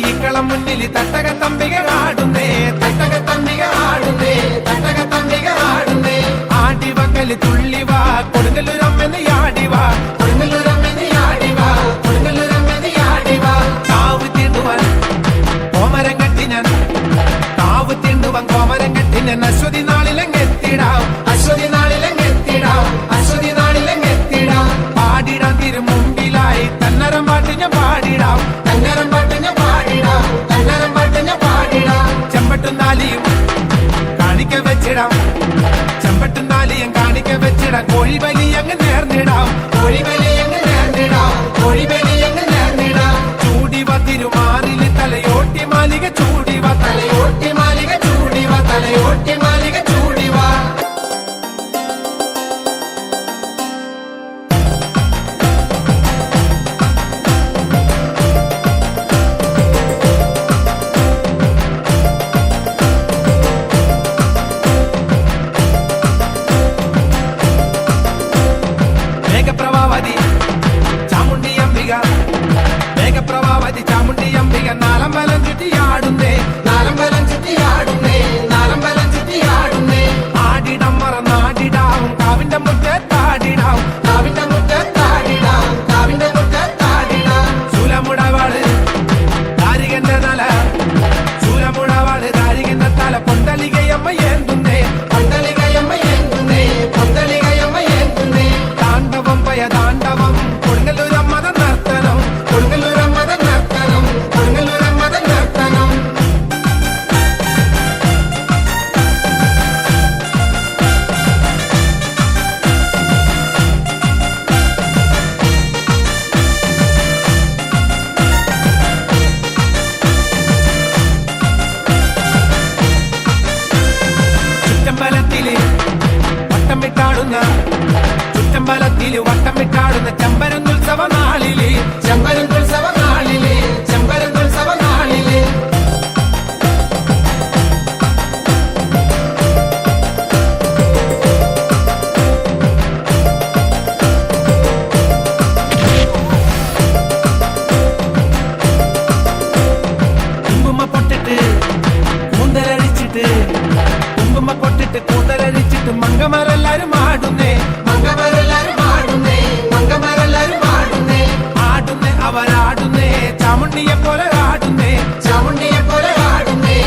ഇക്കളം മുന്നിൽ തട്ടക തമ്പിക ആടുന്നേ തട്ടക തമ്പിക ആടുന്നേ തട്ടക തമ്പിക ആടുന്നേ. ആടിവകൽ തുള്ളിവാ കൊടുങ്ങല്ലൂരമ്മന് ആടിവാ കൊടുങ്ങല്ലൂരമ്മന് ആടിവാ കൊടുങ്ങല്ലൂരമ്മന് ആടിവാ കാവ് തിണ്ടുവൻ കോമരം കെട്ടിനൻ കാവ് തിണ്ടുവൻ കോമരം കെട്ടിനൻ അശ്വതി നാളിലങ്ങ് എത്തിടാം അശ്വതി നാളിലങ്ങ് എത്തിടാം അശ്വതി നാളിലങ്ങ് എത്തിടാം. പാടിടാം തിരുമുമ്പിലായി തന്നരം പാട്ട് പാടിടാം. നേർന്നിടാം. കോഴിബലി അങ്ങ് നേർന്നിടാം. കോഴിബലി ചാമുണ്ടിയെ പോലെ ആടുന്നേ ചാമുണ്ടിയെ പോലെ ആടുന്നേ